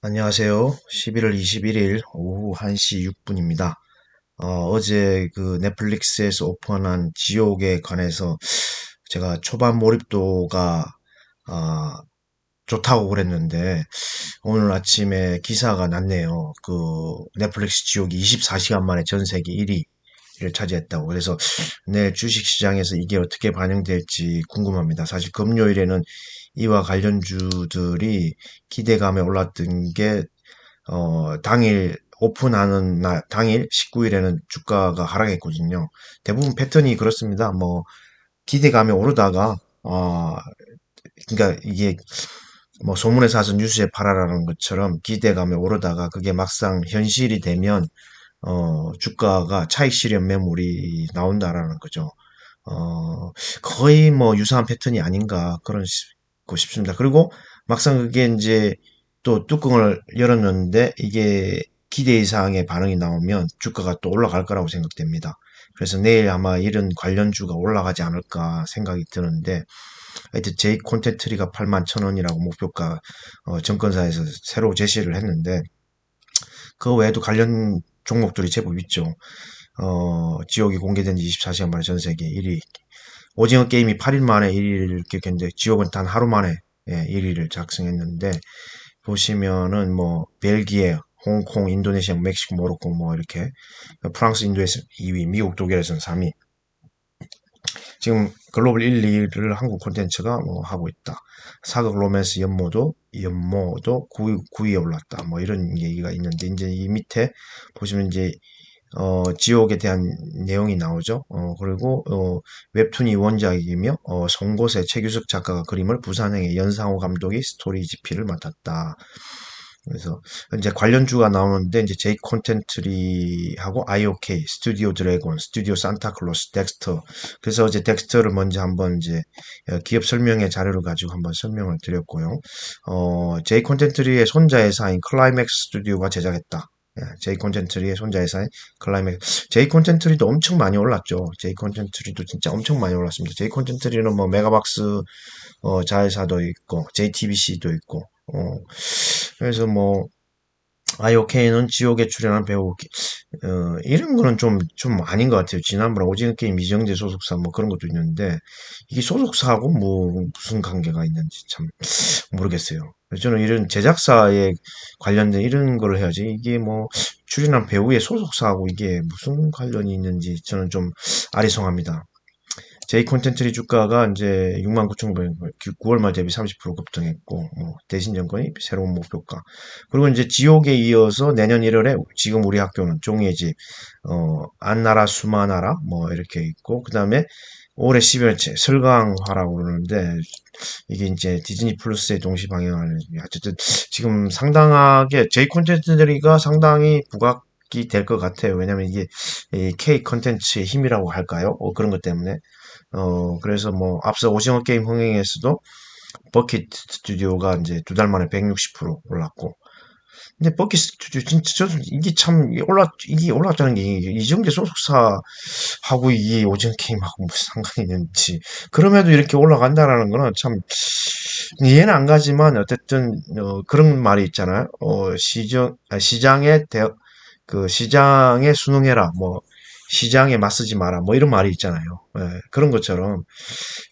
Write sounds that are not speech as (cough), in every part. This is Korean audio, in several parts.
안녕하세요. 11월 21일 오후 1시 6분입니다. 어, 제그 넷플릭스에서 오픈한 지옥에 관해서 제가 초반 몰입도가 아, 좋다고 그랬는데 오늘 아침에 기사가 났네요. 그 넷플릭스 지옥이 24시간 만에 전 세계 1위 를 차지했다고. 그래서 내일 주식 시장에서 이게 어떻게 반영될지 궁금합니다. 사실 금요일에는 이와 관련주들이 기대감에 올랐던 게 어, 당일 오픈하는 날, 당일 19일에는 주가가 하락했거든요. 대부분 패턴이 그렇습니다. 뭐, 기대감에 오르다가, 어, 그러니까 이게 뭐 소문에 사서 뉴스에 팔아라는 것처럼 기대감에 오르다가 그게 막상 현실이 되면 어, 주가가 차익 실현 매물이 나온다라는 거죠. 어, 거의 뭐 유사한 패턴이 아닌가 그런 고 싶습니다. 그리고 막상 그게 이제 또 뚜껑을 열었는데 이게 기대 이상의 반응이 나오면 주가가 또 올라갈 거라고 생각됩니다. 그래서 내일 아마 이런 관련주가 올라가지 않을까 생각이 드는데 하여튼 제이 콘텐트리가 8만 천 원이라고 목표가 어, 정권사에서 새로 제시를 했는데 그 외에도 관련 종목들이 제법 있죠. 어, 지옥이 공개된 지 24시간 만에 전 세계 1위. 오징어 게임이 8일 만에 1위를 기록했는데 지옥은 단 하루 만에 예, 1위를 작성했는데 보시면은 뭐 벨기에, 홍콩, 인도네시아, 멕시코, 모로코 뭐 이렇게 프랑스, 인도에서 2위, 미국, 독일에서는 3위. 지금 글로벌 1, 2를 한국 콘텐츠가 뭐 하고 있다. 사극 로맨스 연모도 연모도 9위, 9위에 올랐다. 뭐 이런 얘기가 있는데 이제 이 밑에 보시면 이제 어, 지옥에 대한 내용이 나오죠. 어, 그리고 어, 웹툰이 원작이며 어, 송곳의 최규석 작가가 그림을 부산행의 연상호 감독이 스토리 지피를 맡았다. 그래서 이제 관련주가 나오는데 이제 제이 콘텐츠리하고 IOK, 스튜디오 드래곤, 스튜디오 산타클로스, 덱스터. 그래서 이제 덱스터를 먼저 한번 이제 어, 기업 설명의 자료를 가지고 한번 설명을 드렸고요. 어, 제이 콘텐츠리의 손자 회사인 클라이맥스 스튜디오가 제작했다. 예, 제이 콘텐츠리의 손자 회사인 클라이맥스. 제이 콘텐츠리도 엄청 많이 올랐죠. 제이 콘텐츠리도 진짜 엄청 많이 올랐습니다. 제이 콘텐츠리는 뭐 메가박스 어, 자회사도 있고, JTBC도 있고, 어, 그래서 뭐, IOK는 지옥에 출연한 배우, 어, 이런 거는 좀, 좀 아닌 것 같아요. 지난번에 오징어 게임 이정재 소속사 뭐 그런 것도 있는데, 이게 소속사하고 뭐 무슨 관계가 있는지 참 모르겠어요. 저는 이런 제작사에 관련된 이런 걸 해야지, 이게 뭐 출연한 배우의 소속사하고 이게 무슨 관련이 있는지 저는 좀 아리송합니다. 제이 콘텐츠리 주가가 이제 69,900원, 9월 말 대비 30% 급등했고, 뭐 대신 정권이 새로운 목표가. 그리고 이제 지옥에 이어서 내년 1월에 지금 우리 학교는 종이의 집, 어, 안나라 수마나라, 뭐 이렇게 있고, 그 다음에 올해 12월째 설강화라고 그러는데, 이게 이제 디즈니 플러스의 동시 방영하는, 어쨌든 지금 상당하게, 제이 콘텐츠리가 상당히 부각이 될것 같아요. 왜냐면 이게 K 컨텐츠의 힘이라고 할까요? 어, 그런 것 때문에. 어, 그래서 뭐, 앞서 오징어 게임 흥행에서도 버킷 스튜디오가 이제 두 달 만에 160% 올랐고, 근데 버킷 스튜디오 진짜 저 이게 참 올라 이게 올랐다는 게 이정재 소속사하고 이 오징어 게임하고 무슨 상관이 있는지. 그럼에도 이렇게 올라간다라는 거는 참 이해는 안 가지만 어쨌든 어, 그런 말이 있잖아요. 어, 시정 아, 시장에 대, 그 시장에 순응해라. 뭐 시장에 맞서지 마라 뭐 이런 말이 있잖아요. 예, 그런 것처럼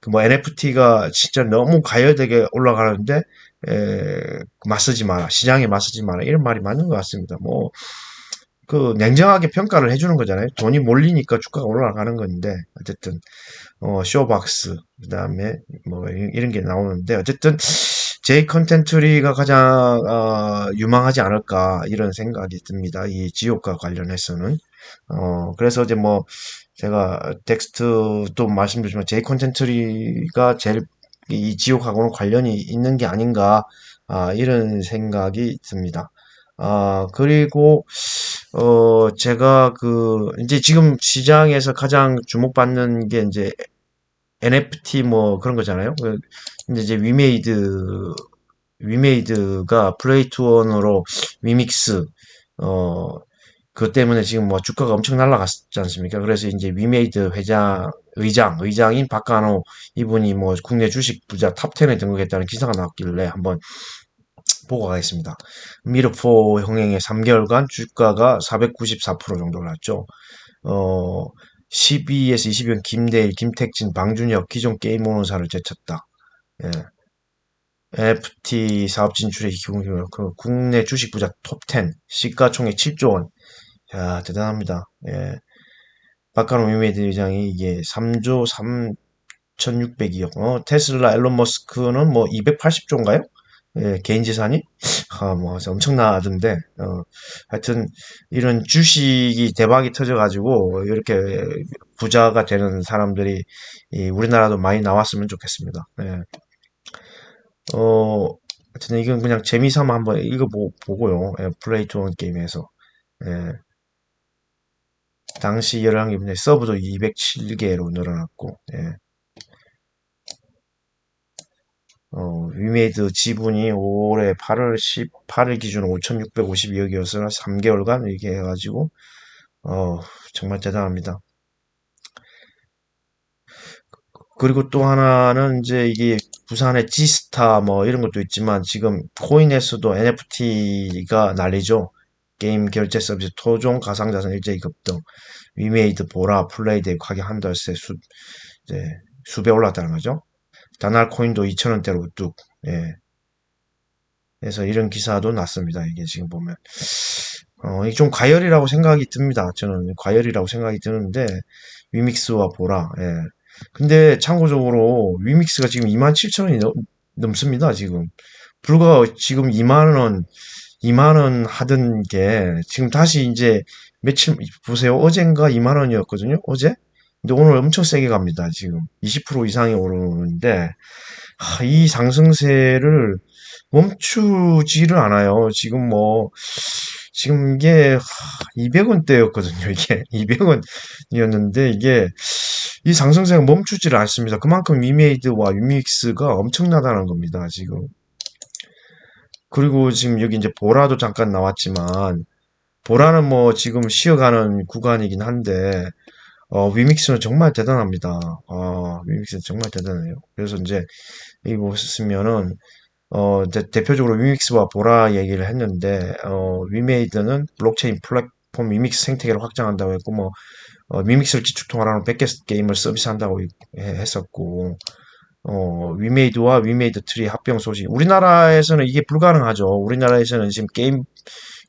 그 뭐 NFT가 진짜 너무 가열되게 올라가는데 에, 맞서지 마라 시장에 맞서지 마라 이런 말이 맞는 것 같습니다. 뭐 그 냉정하게 평가를 해주는 거잖아요. 돈이 몰리니까 주가가 올라가는 건데 어쨌든 어, 쇼박스 그 다음에 뭐 이- 이런 게 나오는데 어쨌든 제이 컨텐츠리가 가장 어, 유망하지 않을까 이런 생각이 듭니다. 이 지옥과 관련해서는 어, 그래서 이제 뭐, 제가 텍스트도 말씀드리지만 제이 콘텐츠리가 제일 이 지옥하고는 관련이 있는 게 아닌가, 아, 이런 생각이 듭니다. 아, 그리고, 어, 제가 그, 이제 지금 시장에서 가장 주목받는 게 이제 NFT 뭐 그런 거잖아요. 그, 근데 이제 위메이드, 위메이드가 플레이 투 원으로 위믹스, 어, 그것 때문에 지금 뭐 주가가 엄청 날라갔지 않습니까? 그래서 이제 위메이드 회장, 의장, 의장인 박간호 이분이 뭐 국내 주식 부자 탑10에 등극했다는 기사가 나왔길래 한번 보고 가겠습니다. 미르포 형행의 3개월간 주가가 494% 정도 올랐죠. 어, 12에서 20년 김대일, 김택진, 방준혁 기존 게임 오너사를 제쳤다. 예. NFT 사업 진출의 기공기로 그 국내 주식 부자 톱10 시가총액 7조 원. 야, 대단합니다. 예. 박가노 위메이드 의장이 이게 3조 3,600억. 어, 테슬라 앨런 머스크는 뭐 280조인가요? 예, 개인 재산이 아, 뭐 엄청나던데 어, 하여튼 이런 주식이 대박이 터져가지고 이렇게 부자가 되는 사람들이 이 우리나라도 많이 나왔으면 좋겠습니다. 예. 어, 하여튼 이건 그냥 재미삼아 한번 이거 보, 보고요. 예, 플레이투원 게임에서 예. 당시 11개 서브도 207개로 늘어났고 예. 어, 위메이드 지분이 올해 8월 18일 기준으로 5,652억이었으나 3개월간 이렇게 해가지고 어, 정말 대단합니다. 그리고 또 하나는 이제 이게 부산의 지스타 뭐 이런 것도 있지만 지금 코인에서도 NFT가 난리죠. 게임 결제 서비스 토종 가상자산 일제히 급등 위메이드 보라 플레이데이 가격 한 달 새 수 이제 수배 올랐다는 거죠. 다날 코인도 2,000원대로 우뚝 예. 그래서 이런 기사도 났습니다. 이게 지금 보면 어, 좀 과열이라고 생각이 듭니다. 저는 과열이라고 생각이 드는데 위믹스와 보라 예. 근데 참고적으로 위믹스가 지금 27,000원이 넘습니다. 지금 불과 지금 2만원 2만원 하던 게 지금 다시 이제 며칠 보세요. 어젠가 2만원이었거든요. 어제? 근데 오늘 엄청 세게 갑니다. 지금 20% 이상이 오르는데 하, 이 상승세를 멈추지를 않아요. 지금 뭐 지금 이게 200원대였거든요. 이게 (laughs) 200원이었는데 이게 이 상승세가 멈추지를 않습니다. 그만큼 위메이드와 위믹스가 엄청나다는 겁니다. 지금 그리고 지금 여기 이제 보라도 잠깐 나왔지만 보라는 뭐 지금 쉬어가는 구간이긴 한데 어, 위믹스는 정말 대단합니다. 어, 위믹스는 정말 대단해요. 그래서 이제 이 보시면은 어, 대, 표적으로 위믹스와 보라 얘기를 했는데 어, 위메이드는 블록체인 플랫폼 위믹스 생태계를 확장한다고 했고 뭐 어, 위믹스를 기축통화로 100개 게임을 서비스한다고 했었고 어, 위메이드와 위메이드 트리 합병 소식. 우리나라에서는 이게 불가능하죠. 우리나라에서는 지금 게임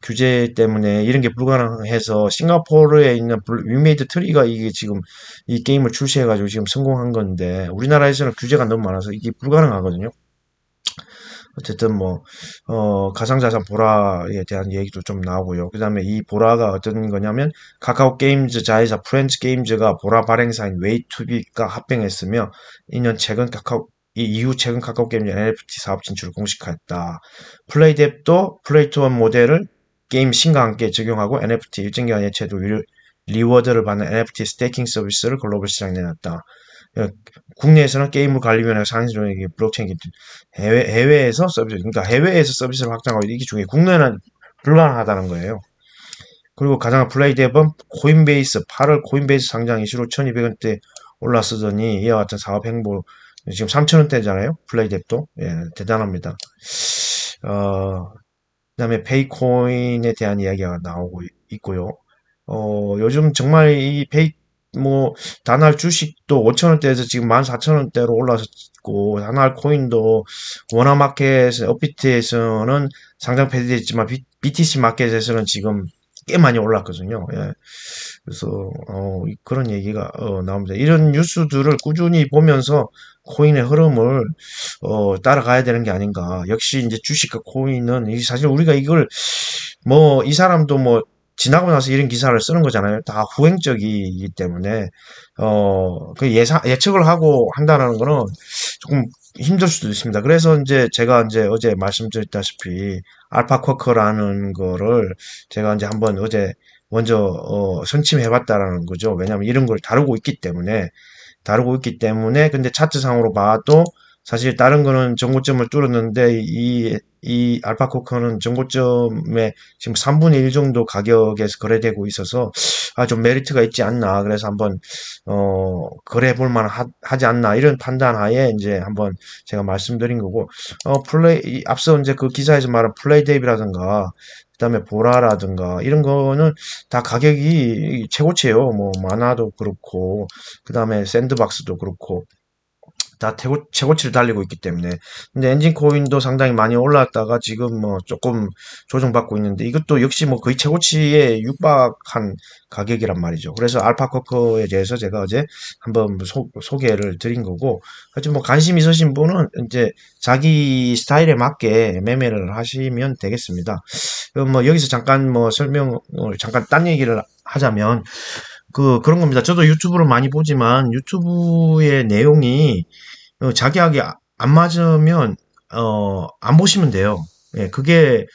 규제 때문에 이런 게 불가능해서 싱가포르에 있는 위메이드 트리가 이게 지금 이 게임을 출시해가지고 지금 성공한 건데 우리나라에서는 규제가 너무 많아서 이게 불가능하거든요. 어쨌든 뭐, 어, 가상자산 보라에 대한 얘기도 좀 나오고요. 그 다음에 이 보라가 어떤 거냐면, 카카오 게임즈 자회사 프렌즈 게임즈가 보라 발행사인 웨이투비가 합병했으며, 2년 최근 카카오, 이 이후 최근 카카오 게임즈 NFT 사업 진출을 공식화했다. 플레이뎁도 플레이투원 모델을 게임 신과 함께 적용하고 NFT 일정 기간 예체도 리워드를 받는 NFT 스테이킹 서비스를 글로벌 시장에 내놨다. 어, 국내에서는 게임을 관리위원회가 상시적인 블록체인 해외, 해외에서 서비스, 그러니까 해외에서 서비스를 확장하고 이게 중에 국내는 불가능하다는 거예요. 그리고 가장 플레이 앱은 코인베이스, 8월 코인베이스 상장 이슈로 1200원대 올랐으더니 이와 같은 사업 행보 지금 3000원대잖아요. 플레이 앱도. 예, 대단합니다. 어, 그 다음에 페이코인에 대한 이야기가 나오고 있고요. 어, 요즘 정말 이 페이, 뭐, 단알 주식도 5천원대에서 지금 14,000원대로 올라섰고, 단알 코인도 워낙마켓, 업비트에서는 상장 폐지됐지만, BTC 마켓에서는 지금 꽤 많이 올랐거든요. 예. 그래서, 어, 그런 얘기가, 어, 나옵니다. 이런 뉴스들을 꾸준히 보면서 코인의 흐름을, 어, 따라가야 되는 게 아닌가. 역시 이제 주식과 코인은, 사실 우리가 이걸, 뭐, 이 사람도 뭐, 지나고 나서 이런 기사를 쓰는 거잖아요. 다 후행적이기 때문에, 어, 그 예상, 예측을 하고 한다는 거는 조금 힘들 수도 있습니다. 그래서 이제 제가 이제 어제 말씀드렸다시피, 알파쿼커라는 거를 제가 이제 한번 어제 먼저, 어, 선침해봤다라는 거죠. 왜냐면 이런 걸 다루고 있기 때문에, 다루고 있기 때문에, 근데 차트상으로 봐도 사실 다른 거는 정고점을 뚫었는데, 이 이 알파코커는 정고점에 지금 3분의 1 정도 가격에서 거래되고 있어서 아, 좀 메리트가 있지 않나. 그래서 한번, 어, 거래해 볼만 하지 않나. 이런 판단 하에 이제 한번 제가 말씀드린 거고, 어, 플레이, 이 앞서 이제 그 기사에서 말한 플레이 데이비라든가, 그 다음에 보라라든가 이런 거는 다 가격이 최고치예요. 뭐 만화도 그렇고 그 다음에 샌드박스도 그렇고 다 최고, 최고치를 달리고 있기 때문에. 근데 엔진 코인도 상당히 많이 올랐다가 지금 뭐 조금 조정받고 있는데 이것도 역시 뭐 거의 최고치에 육박한 가격이란 말이죠. 그래서 알파커커에 대해서 제가 어제 한번 소, 소개를 드린 거고, 하여튼 뭐 관심 있으신 분은 이제 자기 스타일에 맞게 매매를 하시면 되겠습니다. 뭐 여기서 잠깐 뭐 설명을 잠깐 딴 얘기를 하자면 그 그런 겁니다. 저도 유튜브를 많이 보지만 유튜브의 내용이 어, 자기에게 아- 안 맞으면 어, 안 보시면 돼요. 예, 그게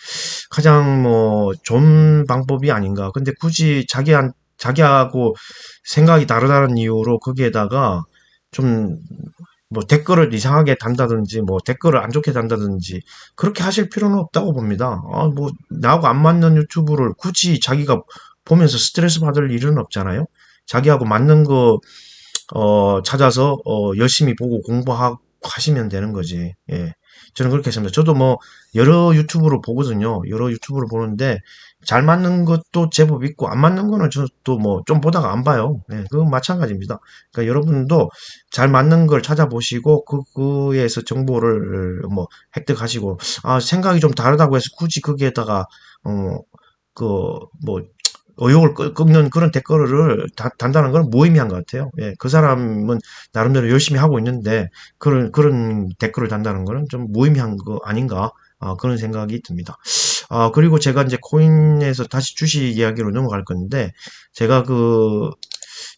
가장 뭐 좋은 방법이 아닌가. 근데 굳이 자기한 자기하고 생각이 다르다는 이유로 거기에다가 좀 뭐 댓글을 이상하게 단다든지 뭐 댓글을 안 좋게 단다든지 그렇게 하실 필요는 없다고 봅니다. 아, 뭐 나하고 안 맞는 유튜브를 굳이 자기가 보면서 스트레스 받을 일은 없잖아요. 자기하고 맞는 거 어, 찾아서 어, 열심히 보고 공부하고 하시면 되는 거지. 예. 저는 그렇게 했습니다. 저도 뭐 여러 유튜브를 보거든요. 여러 유튜브를 보는데 잘 맞는 것도 제법 있고 안 맞는 거는 저도 뭐 좀 보다가 안 봐요. 예, 그건 마찬가지입니다. 그러니까 여러분도 잘 맞는 걸 찾아보시고 그 그에서 정보를 뭐 획득하시고 아 생각이 좀 다르다고 해서 굳이 거기에다가 어 그 뭐 의욕을 끄- 끄는 그런 댓글을 다, 단다는 건 무의미한 것 같아요. 예, 그 사람은 나름대로 열심히 하고 있는데 그런 그런 댓글을 단다는 거는 좀 무의미한 거 아닌가 아, 그런 생각이 듭니다. 아, 그리고 제가 이제 코인에서 다시 주식 이야기로 넘어갈 건데 제가 그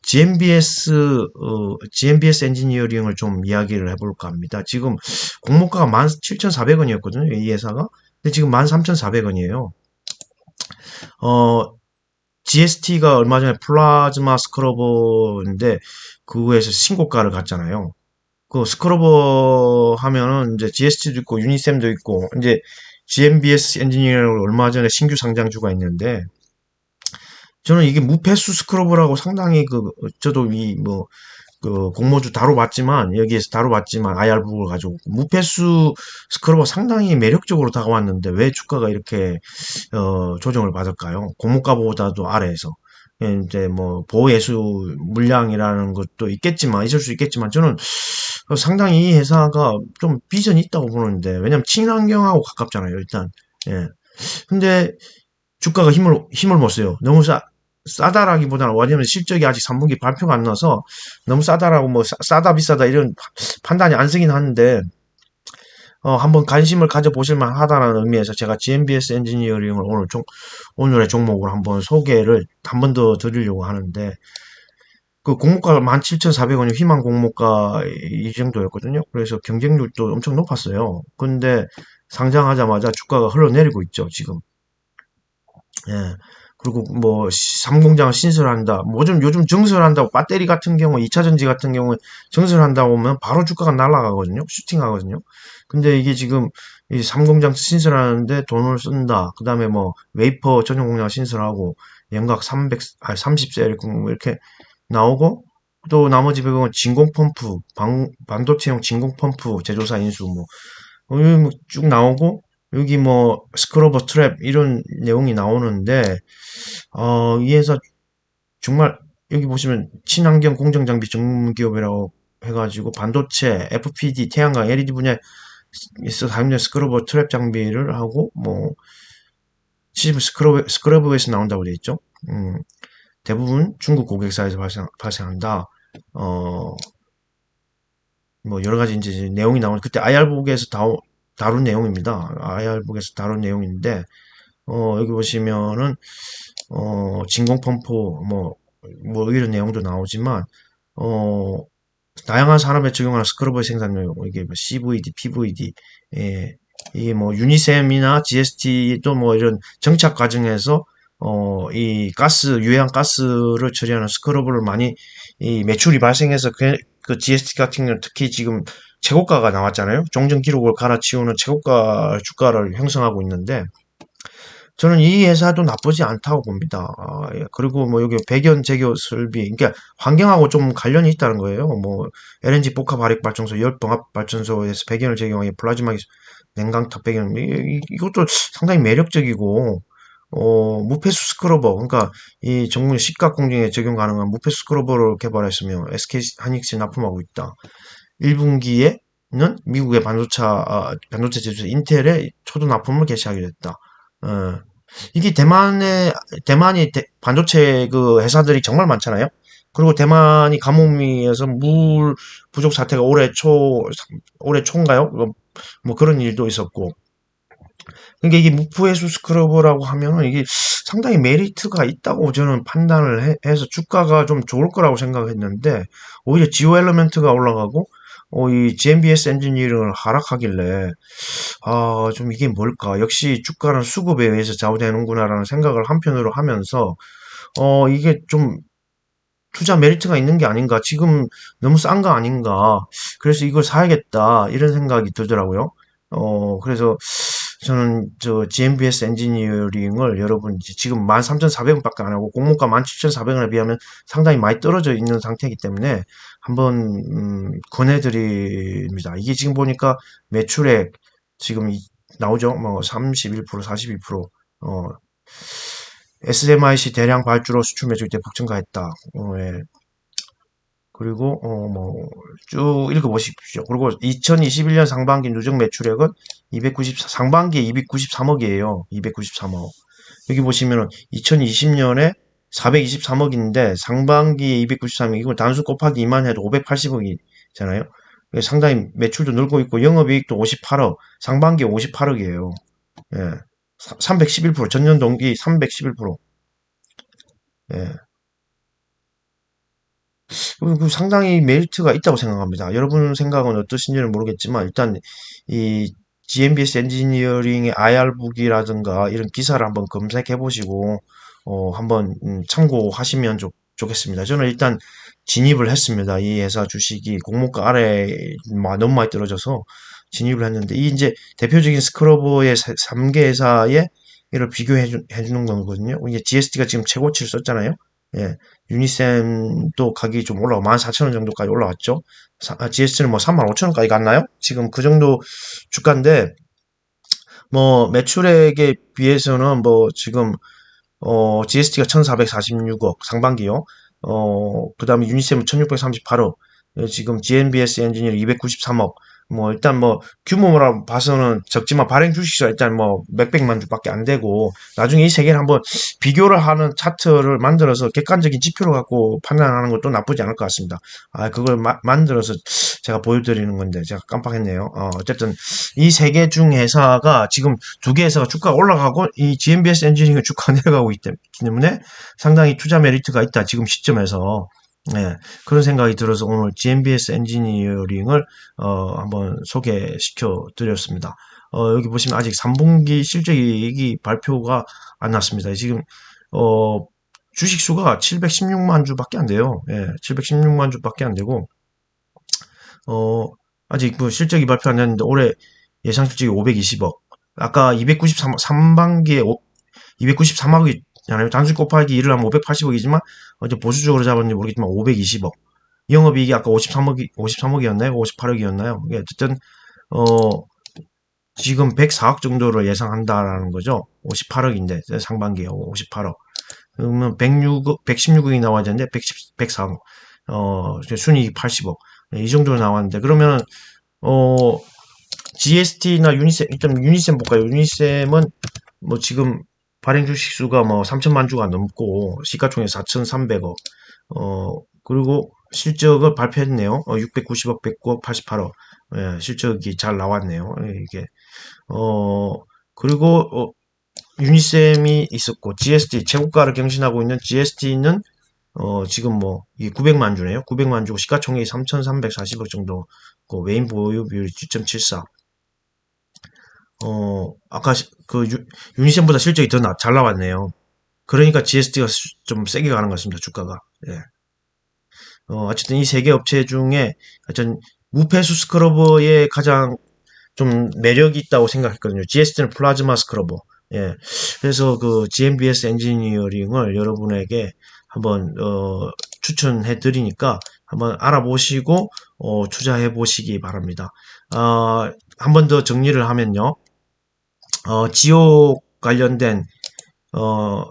GMBS 어, GMBS 엔지니어링을 좀 이야기를 해볼까 합니다. 지금 공모가가 17,400원이었거든요. 이 회사가. 근데 지금 13,400원이에요. 어, GST가 얼마 전에 플라즈마 스크러버인데 그거에서 신고가를 갔잖아요. 그 스크러버 하면은 이제 GST도 있고 유니셈도 있고 이제 GMBS 엔지니어링을 얼마 전에 신규 상장주가 있는데 저는 이게 무패수 스크러버라고 상당히 그 저도 이 뭐 그 공모주 다뤄봤지만 여기에서 다뤄봤지만 IR북을 가지고 무패수 스크러버 상당히 매력적으로 다가왔는데 왜 주가가 이렇게 어, 조정을 받을까요? 공모가보다도 아래에서. 예, 이제 뭐 보호예수 물량이라는 것도 있겠지만 있을 수 있겠지만 저는 상당히 이 회사가 좀 비전이 있다고 보는데 왜냐면 친환경하고 가깝잖아요 일단. 예. 근데 주가가 힘을 힘을 못 써요. 너무 싸 싸다라기보다는 왜냐면 실적이 아직 3분기 발표가 안 나서 너무 싸다라고 뭐 싸, 다 비싸다 이런 판단이 안 쓰긴 하는데 어, 한번 관심을 가져보실 만하다는 의미에서 제가 GMBS 엔지니어링을 오늘 종, 오늘의 종목을 한번 소개를 한 번 더 드리려고 하는데 그 공모가 17,400원이 희망 공모가 이 정도였거든요. 그래서 경쟁률도 엄청 높았어요. 근데 상장하자마자 주가가 흘러내리고 있죠, 지금. 예. 그리고 뭐 삼공장을 신설한다. 뭐 좀 요즘 증설한다고 배터리 같은 경우 2차 전지 같은 경우에 증설한다고 하면 바로 주가가 날아가거든요. 슈팅하거든요. 근데 이게 지금 이 삼공장 신설하는데 돈을 쓴다. 그 다음에 뭐 웨이퍼 전용 공장 신설하고 연각 300 아 30셀 이렇게 나오고 또 나머지 부분은 진공 펌프, 반, 반도체용 진공 펌프 제조사 인수 뭐, 어, 뭐쭉 나오고 여기 뭐 스크러버 트랩 이런 내용이 나오는데 어, 이 회사 정말 여기 보시면 친환경 공정 장비 전문 기업이라고 해가지고 반도체, FPD, 태양광, LED 분야에서 사용된 스크러버 트랩 장비를 하고 뭐 시집 스크러브, 스크러브에서 나온다고 되어 있죠. 음, 대부분 중국 고객사에서 발생, 발생한다. 어, 뭐 여러 가지 이제 내용이 나오는 그때 IR북에서 다, 다룬 내용입니다. IR북에서 다룬 내용인데 어, 여기 보시면은 어, 진공 펌프 뭐, 뭐 이런 내용도 나오지만 어, 다양한 산업에 적용하는 스크러버의 생산력 이게 뭐 CVD, PVD 예, 이게 뭐 유니셈이나 GST도 뭐 이런 정착 과정에서 어, 이 가스, 유해한 가스를 처리하는 스크러버를 많이 이 매출이 발생해서 그, 그 GST 같은 경우는 특히 지금 최고가가 나왔잖아요. 종전 기록을 갈아치우는 최고가 주가를 형성하고 있는데 저는 이 회사도 나쁘지 않다고 봅니다. 아, 예. 그리고 뭐 여기 배견 제교 설비, 그러니까 환경하고 좀 관련이 있다는 거예요. 뭐 LNG 복합 발익 발전소, 열 봉합 발전소에서 배견을 제공하기 플라즈마 냉각탑 이- 이것도 상당히 매력적이고 어, 무폐수 스크러버, 그러니까 이 정부 시각 공정에 적용 가능한 무폐수 스크러버를 개발했으며 SK 하이닉스 납품하고 있다. 1분기에는 미국의 반도체 아, 반도체 제조사 인텔의 초도 납품을 개시하게 됐다. 어, 이게 대만의 대만이 대- 반도체 그 회사들이 정말 많잖아요. 그리고 대만이 가뭄이어서 물 부족 사태가 올해 초 올해 초인가요? 뭐, 뭐 그런 일도 있었고. 그러니까 이게 무프회수 스크러버라고 하면은 이게 상당히 메리트가 있다고 저는 판단을 해, 서 주가가 좀 좋을 거라고 생각했는데 오히려 지오 엘리멘트가 올라가고 어, 이 GMBS 엔지니어링을 하락하길래 아, 좀 이게 뭘까? 역시 주가는 수급에 의해서 좌우되는구나라는 생각을 한편으로 하면서 어, 이게 좀 투자 메리트가 있는 게 아닌가? 지금 너무 싼 거 아닌가? 그래서 이걸 사야겠다. 이런 생각이 들더라고요. 어, 그래서 저는 저 GMBS 엔지니어링을 여러분 지금 13,400원 밖에 안 하고 공모가 17,400원에 비하면 상당히 많이 떨어져 있는 상태이기 때문에 한번 음, 권해드립니다. 이게 지금 보니까 매출액 지금 이- 나오죠? 뭐 31%, 42%. 어, SMIC 대량 발주로 수출 매출 대폭 증가했다. 어, 예. 그리고 어, 뭐 쭉 읽어보십시오. 그리고 2021년 상반기 누적 매출액은 294 상반기에 293억이에요. 293억. 여기 보시면은 2020년에 423억인데 상반기에 293억 이거 단수 곱하기 2만 해도 580억이잖아요. 상당히 매출도 늘고 있고 영업이익도 58억, 상반기에 58억이에요. 예. 311% 전년 동기 311%. 예. 그- 그 상당히 메리트가 있다고 생각합니다. 여러분 생각은 어떠신지는 모르겠지만 일단 이 GMBS 엔지니어링의 IR북이라든가 이런 기사를 한번 검색해 보시고 어 한번 음, 참고하시면 좋, 좋겠습니다. 저는 일단 진입을 했습니다. 이 회사 주식이 공모가 아래 마- 너무 많이 떨어져서 진입을 했는데 이 이제 대표적인 스크러버의 3개 회사에 이를 비교해 주, 해주 는 거거든요. 이게 GST가 지금 최고치를 썼잖아요. 예. 유니셈도 가격이 좀 올라가 14,000원 정도까지 올라왔죠. GS는 뭐 35,000원까지 갔나요? 지금 그 정도 주가인데 뭐 매출액에 비해서는 뭐 지금 어 GST가 1,446억 상반기요. 어 그 다음에 유니셈은 1,638억. 예, 지금 GNBS 엔지니어 293억. 뭐 일단 뭐 규모로 봐서는 적지만 발행 주식수가 일단 뭐 몇백만 주밖에 안 되고 나중에 이 세 개를 한번 비교를 하는 차트를 만들어서 객관적인 지표를 갖고 판단하는 것도 나쁘지 않을 것 같습니다. 아 그걸 마- 만들어서 제가 보여드리는 건데 제가 깜빡했네요. 어, 어쨌든 이 세 개 중 회사가 지금 두 개 회사가 주가가 올라가고 이 GMBS 엔지니어링 주가가 내려가고 있기 때문에 상당히 투자 메리트가 있다 지금 시점에서 네, 그런 생각이 들어서 오늘 GMBS 엔지니어링을 어, 한번 소개시켜 드렸습니다. 어, 여기 보시면 아직 3분기 실적이익이 발표가 안 났습니다. 지금 어, 주식 수가 716만 주밖에 안 돼요. 예, 716만 주밖에 안 되고 어, 아직 뭐 실적이 발표 안 됐는데 올해 예상 실적이 520억. 아까 293 3반기에 293억이 잖아요. 단순 곱하기 1을 하면 580억이지만 어제 보수적으로 잡았는지 모르겠지만 520억. 영업이익이 아까 53억이 53억이었나요? 58억이었나요? 어쨌든 어 지금 104억 정도를 예상한다라는 거죠. 58억인데 상반기에 58억. 그러면 106억, 116억이 나와야 되는데 110, 104억. 어 순이익 80억. 이 정도로 나왔는데 그러면 어 GST나 유니셈 일단 유니셈 볼까요? 유니셈은 뭐 지금 발행 주식 수가 뭐 3천만 주가 넘고 시가총액 4,300억. 어 그리고 실적을 발표했네요. 어, 690억, 109억, 88억. 예, 실적이 잘 나왔네요. 예, 이게 어 그리고 어, 유니셈이 있었고 GST 최고가를 경신하고 있는 GST는 어 지금 뭐 이게 900만 주네요. 900만 주고 시가총액이 3,340억 정도. 그 외인 보유 비율이 2.74. 어 아까 시- 그 유, 유니셈보다 실적이 더 잘 나왔네요. 그러니까 GST가 좀 세게 가는 것 같습니다. 주가가. 예. 어, 어쨌든 이 세 개 업체 중에 어쨌든 무폐수 스크러버의 가장 좀 매력이 있다고 생각했거든요. GST는 플라즈마 스크러버. 예. 그래서 그 GMBS 엔지니어링을 여러분에게 한번 어, 추천해 드리니까 한번 알아보시고 어, 투자해 보시기 바랍니다. 어, 한번 더 정리를 하면요. 어, 지옥 관련된 어,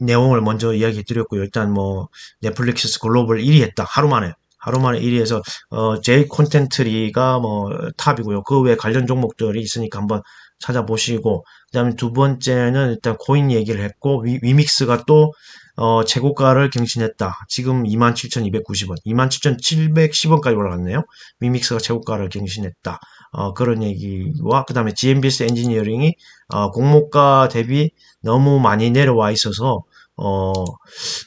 내용을 먼저 이야기 드렸고요. 일단 뭐 넷플릭스 글로벌 1위 했다. 하루 만에. 하루 만에 1위 해서 어, 제이 콘텐트리가 뭐 탑이고요. 그 외에 관련 종목들이 있으니까 한번 찾아보시고 그 다음에 두 번째는 일단 코인 얘기를 했고 위, 위믹스가 또 어, 최고가를 경신했다. 지금 27,290원, 27,710원까지 올라갔네요. 위믹스가 최고가를 경신했다. 어, 그런 얘기와 그 다음에 GMBS 엔지니어링이 어, 공모가 대비 너무 많이 내려와 있어서 어,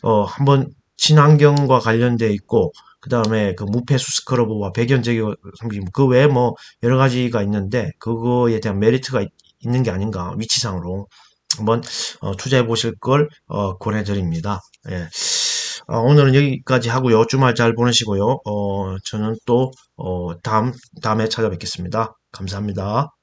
어, 한번 친환경과 관련돼 있고 그 다음에 그 무폐수 스크러브와 배견제거 섬기고 그 외에 뭐 여러 가지가 있는데 그거에 대한 메리트가 있, 는게 아닌가 위치상으로 한번 어, 투자해 보실 걸 어, 권해드립니다. 예. 어, 오늘은 여기까지 하고요. 주말 잘 보내시고요. 어, 저는 또 어, 다음 다음에 찾아뵙겠습니다. 감사합니다.